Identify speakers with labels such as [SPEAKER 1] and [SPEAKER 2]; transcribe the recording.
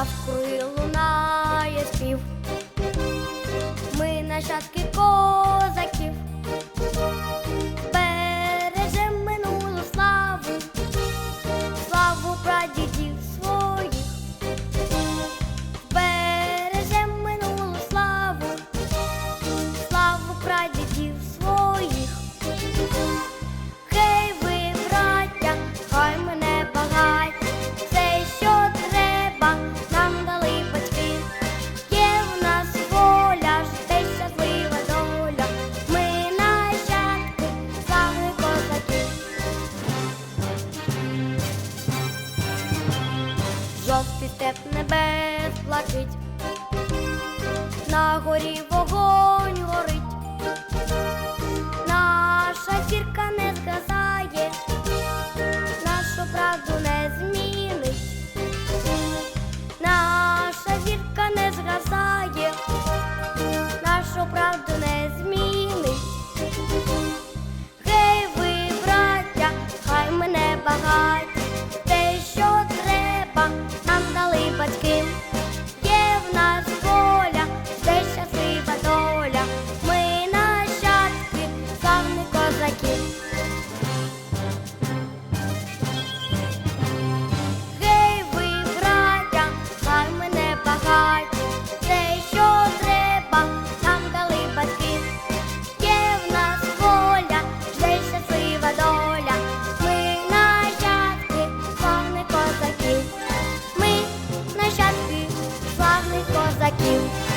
[SPEAKER 1] навкруги лунає спів. Ми нащадки Жовтий степ небес блакить, на горі you.